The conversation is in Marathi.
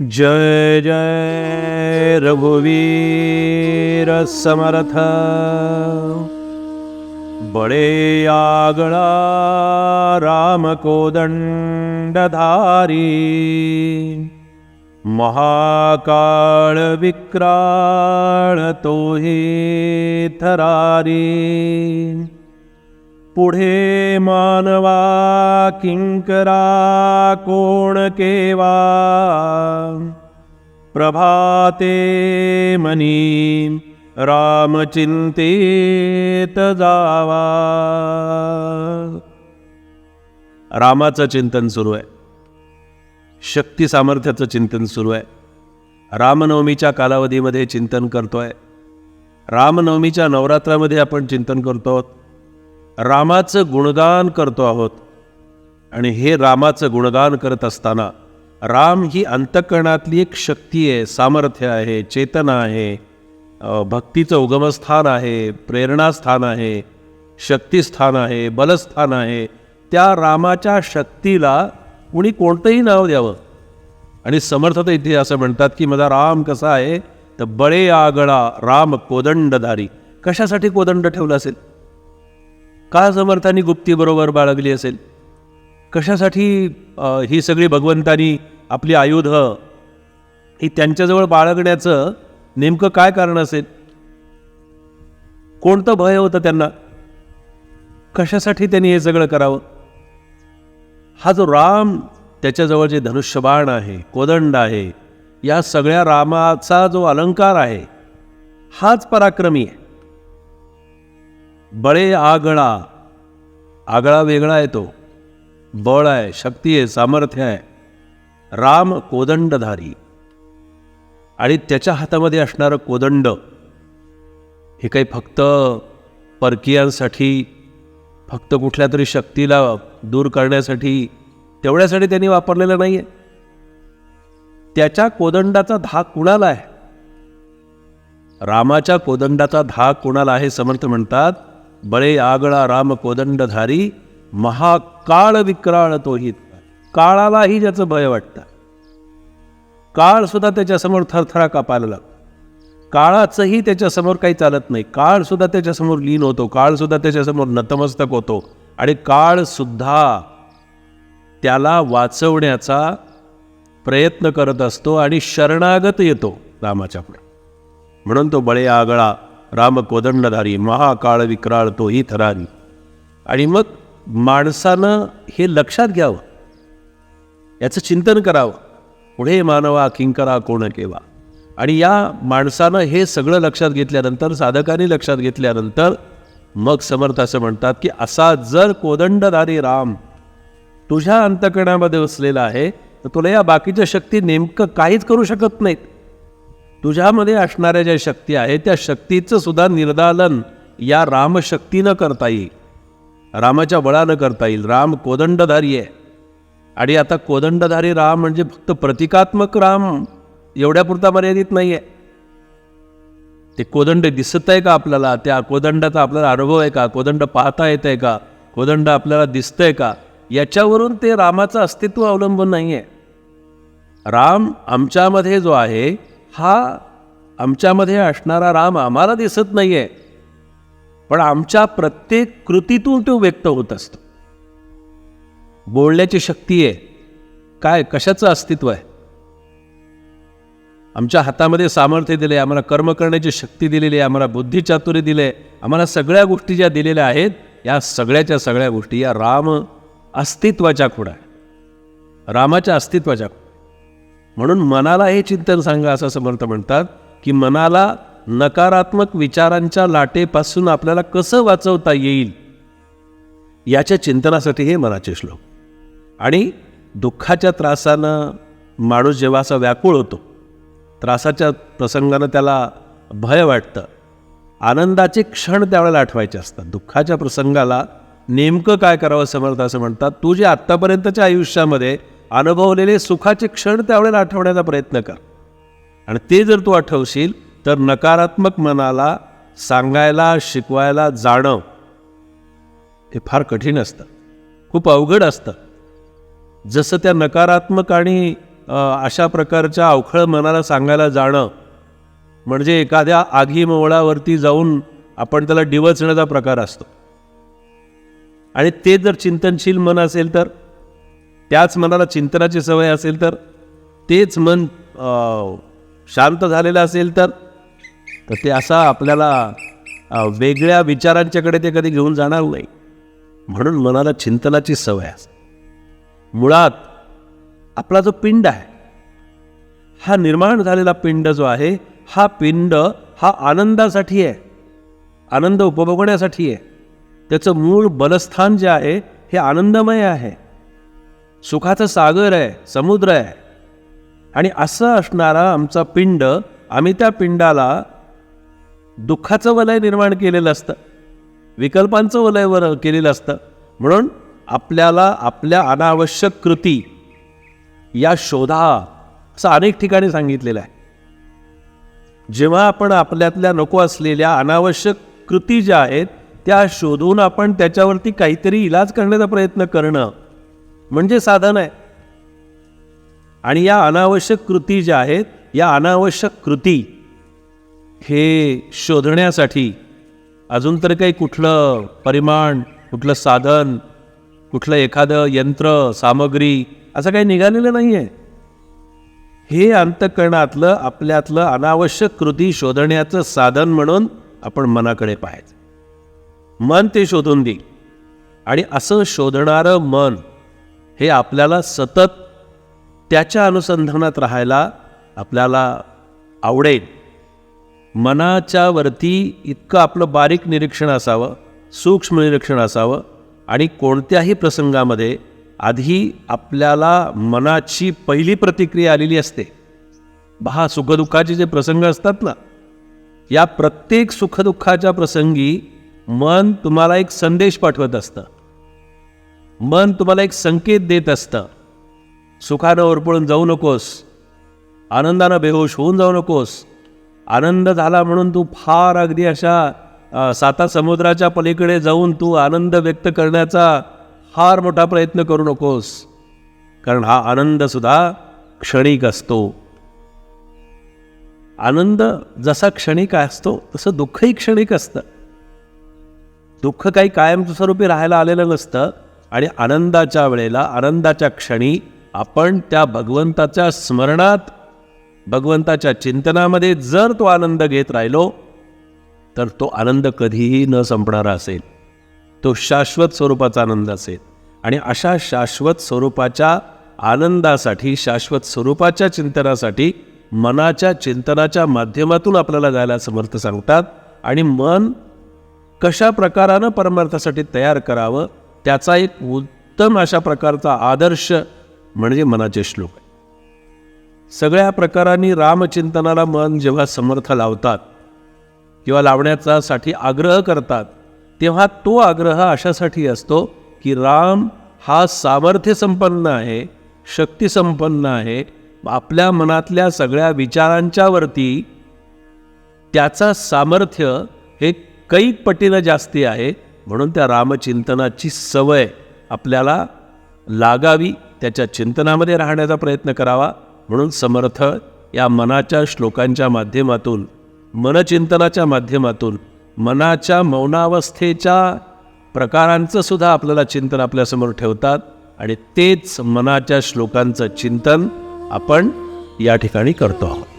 जय जय रघुवीर समर्थ। बळे आगळा राम कोदंडधारी महाकाळ तोही थरारी पुढे मानवा किंकरा कोण केवा? प्रभाते मनी रामचिंतेत जावा. रामाचं चिंतन सुरू आहे. शक्ती सामर्थ्याचं चिंतन सुरू आहे. रामनवमीच्या कालावधीमध्ये चिंतन करतोय. रामनवमीच्या नवरात्रामध्ये आपण चिंतन करतो आहोत रामाचं गुणगान करतो आहोत. आणि हे रामाचं गुणगान करत असताना राम ही अंतकरणातली एक शक्ती आहे सामर्थ्य आहे चेतना आहे भक्तीचं उगमस्थान आहे प्रेरणास्थान आहे शक्तिस्थान आहे बलस्थान आहे. त्या रामाच्या शक्तीला कुणी कोणतंही नाव द्यावं. आणि समर्थ तर इथे असं म्हणतात की माझा राम कसा आहे? तर बळे आगळा राम कोदंडधारी. कशासाठी कोदंड ठेवलं असेल? का समर्थांनी गुप्तीबरोबर बाळगली असेल? कशासाठी ही सगळी भगवंतानी आपली आयुध ही त्यांच्याजवळ बाळगण्याचं नेमकं काय कारण असेल? कोणतं भय होतं त्यांना? कशासाठी त्यांनी हे सगळं करावं? हा जो राम त्याच्याजवळ जे धनुष्यबाण आहे कोदंड आहे या सगळ्या रामाचा जो अलंकार आहे हाच पराक्रमी आहे. बळे आगळा आगळा वेगळा आहे तो. बळ आहे शक्ती आहे सामर्थ्य आहे. राम कोदंडधारी. आणि त्याच्या हातामध्ये असणारं कोदंड हे काही फक्त परकीयांसाठी फक्त कुठल्या तरी शक्तीला दूर करण्यासाठी तेवढ्यासाठी त्यांनी वापरलेलं नाही आहे त्याच्या कोदंडाचा धाक कुणाला आहे? रामाच्या कोदंडाचा धाक कुणाला आहे समर्थ म्हणतात बळे आगळा राम कोदंडधारी महाकाळ विक्राळ तोही काळालाही ज्याचं भय वाटतं काळ सुद्धा त्याच्यासमोर थरथरा कापायला लागतो काळाचंही त्याच्यासमोर काही चालत नाही काळ सुद्धा त्याच्यासमोर लीन होतो काळ सुद्धा त्याच्यासमोर नतमस्तक होतो आणि काळ सुद्धा त्याला वाचवण्याचा प्रयत्न करत असतो आणि शरणागत येतो रामाच्या पुढे म्हणून तो बळे आगळा राम कोदंडधारी महाकाळ विक्राळ तोही थरारी. आणि मग माणसानं हे लक्षात घ्यावं. याचं चिंतन करावं. पुढे मानवा किंकरा कोण केवा. आणि या माणसानं हे सगळं लक्षात घेतल्यानंतर साधकांनी लक्षात घेतल्यानंतर मग समर्थ असं म्हणतात की असा जर कोदंडधारी राम तुझ्या अंतकरणामध्ये वसलेला आहे तर तुला या बाकीच्या शक्ती नेमकं काहीच करू शकत नाहीत. तुझ्यामध्ये असणाऱ्या ज्या शक्ती आहेत त्या शक्तीचं सुद्धा निर्दालन या रामशक्तीनं करता येईल. रामाच्या बळानं करता येईल. राम कोदंडधारी आहे. आणि आता कोदंडधारी राम म्हणजे फक्त प्रतिकात्मक राम एवढ्यापुरता मर्यादित नाही आहे ते कोदंड दिसत आहे का आपल्याला? त्या कोदंडाचा आपल्याला अनुभव आहे का? कोदंड पाहता येत आहे का? कोदंड आपल्याला दिसतंय का? याच्यावरून ते रामाचं अस्तित्व अवलंबून नाही आहे राम आमच्यामध्ये जो आहे हा आमच्यामध्ये असणारा राम आम्हाला दिसत नाही आहे पण आमच्या प्रत्येक कृतीतून तो व्यक्त होत असतो. बोलण्याची शक्ती आहे. काय कशाचं अस्तित्व आहे? आमच्या हातामध्ये सामर्थ्य दिले आम्हाला कर्म करण्याची शक्ती दिलेली आहे आम्हाला बुद्धिचातुर्य दिले आम्हाला सगळ्या गोष्टी ज्या दिलेल्या आहेत या सगळ्याच्या सगळ्या गोष्टी या राम अस्तित्वाच्या खुणा आहे रामाच्या अस्तित्वाच्या खुणा म्हणून मनाला हे चिंतन सांगा असं समर्थ म्हणतात की मनाला नकारात्मक विचारांच्या लाटेपासून आपल्याला कसं वाचवता येईल याच्या चिंतनासाठी हे मनाचे श्लोक. आणि दुःखाच्या त्रासानं माणूस जेव्हा असा व्याकुळ होतो त्रासाच्या प्रसंगानं त्याला भय वाटतं आनंदाचे क्षण त्यावेळेला आठवायचे असतात. दुःखाच्या प्रसंगाला नेमकं काय करावं समर्थ असं म्हणतात तू जे आत्तापर्यंतच्या आयुष्यामध्ये अनुभवलेले सुखाचे क्षण त्यावेळेला आठवण्याचा प्रयत्न कर. आणि ते जर तू आठवशील तर नकारात्मक मनाला सांगायला शिकवायला जाणं हे फार कठीण असतं. खूप अवघड असतं. जसं त्या नकारात्मक आणि अशा प्रकारच्या अवखळ मनाला सांगायला जाणं म्हणजे एखाद्या आगी मोवळावरती जाऊन आपण त्याला डिवचण्याचा प्रकार असतो. आणि ते जर चिंतनशील मन असेल तर त्याच मनाला चिंतनाची सवय असेल तर तेच मन शांत झालेलं असेल तर तर ते असा आपल्याला वेगळ्या विचारांच्याकडे ते कधी घेऊन जाणार नाही. म्हणून मनाला चिंतनाची सवय असते. मुळात आपला जो पिंड आहे हा निर्माण झालेला पिंड जो आहे हा पिंड हा आनंदासाठी आहे. आनंद उपभोगण्यासाठी आहे. त्याचं मूळ बलस्थान जे आहे हे आनंदमय आहे. सुखाचं सागर आहे समुद्र आहे. आणि असं असणारा आमचा पिंड आम्ही त्या पिंडाला दुःखाचं वलय निर्माण केलेलं असतं. विकल्पांचं वलय वर केलेलं असतं. म्हणून आपल्याला आपल्या अनावश्यक कृती या शोधा असं अनेक ठिकाणी सांगितलेलं आहे. जेव्हा आपण आपल्यातल्या नको असलेल्या अनावश्यक कृती ज्या आहेत त्या शोधून आपण त्याच्यावरती काहीतरी इलाज करण्याचा प्रयत्न करणं म्हणजे साधन आहे. आणि या अनावश्यक कृती ज्या आहेत या अनावश्यक कृती हे शोधण्यासाठी अजून तर काही कुठलं परिमाण कुठलं साधन कुठलं एखादं यंत्र सामग्री असं काही निघालेलं नाही आहे हे अंतकरणातलं आपल्यातलं अनावश्यक कृती शोधण्याचं साधन म्हणून आपण मनाकडे पाहायचं. मन ते शोधून देईल. आणि असं शोधणारं मन हे आपल्याला सतत त्याच्या अनुसंधानात राहायला आपल्याला आवडेल. मनाच्या वरती इतकं आपलं बारीक निरीक्षण असावं सूक्ष्म निरीक्षण असावं आणि कोणत्याही प्रसंगामध्ये आधी आपल्याला मनाची पहिली प्रतिक्रिया आलेली असते. पहा सुखदुःखाचे जे प्रसंग असतात ना या प्रत्येक सुखदुःखाच्या प्रसंगी मन तुम्हाला एक संदेश पाठवत असतं. मन तुम्हाला एक संकेत देत असतं. सुखानं ओरपळून जाऊ नकोस. आनंदानं बेहोश होऊन जाऊ नकोस. आनंद झाला म्हणून तू फार अगदी अशा साता समुद्राच्या पलीकडे जाऊन तू आनंद व्यक्त करण्याचा फार मोठा प्रयत्न करू नकोस. कारण हा आनंदसुद्धा क्षणिक असतो. आनंद जसा क्षणिक असतो तसं दुःखही क्षणिक असतं. दुःख काही कायमस्वरूपी राहायला आलेलं नसतं. आणि आनंदाच्या वेळेला आनंदाच्या क्षणी आपण त्या भगवंताच्या स्मरणात भगवंताच्या चिंतनामध्ये जर तो आनंद घेत राहिलो तर तो आनंद कधीही न संपणारा असेल. तो शाश्वत स्वरूपाचा आनंद असेल. आणि अशा शाश्वत स्वरूपाच्या आनंदासाठी शाश्वत स्वरूपाच्या चिंतनासाठी मनाच्या चिंतनाच्या माध्यमातून आपल्याला जायला समर्थ सांगतात. आणि मन कशा प्रकारानं परमार्थासाठी तयार करावं त्याचा एक उत्तम अशा प्रकारचा आदर्श म्हणजे मनाचे श्लोक आहे. सगळ्या प्रकारांनी रामचिंतनाला मन जेव्हा समर्थ लावतात किंवा लावण्याचा साठी आग्रह करतात तेव्हा तो आग्रह अशासाठी असतो की राम हा सामर्थ्य संपन्न आहे शक्ती संपन्न आहे आपल्या मनातल्या सगळ्या विचारांच्या वरती त्याचा सामर्थ्य हे कैक पटीनं जास्ती आहे म्हणून त्या रामचिंतनाची सवय आपल्याला लागावी त्याच्या चिंतनामध्ये राहण्याचा प्रयत्न करावा. म्हणून समर्थ या मनाच्या श्लोकांच्या माध्यमातून मनचिंतनाच्या माध्यमातून मनाच्या मौनावस्थेच्या प्रकारांचं सुद्धा आपल्याला चिंतन आपल्यासमोर ठेवतात आणि तेच मनाच्या श्लोकांचं चिंतन आपण या ठिकाणी करतो आहोत.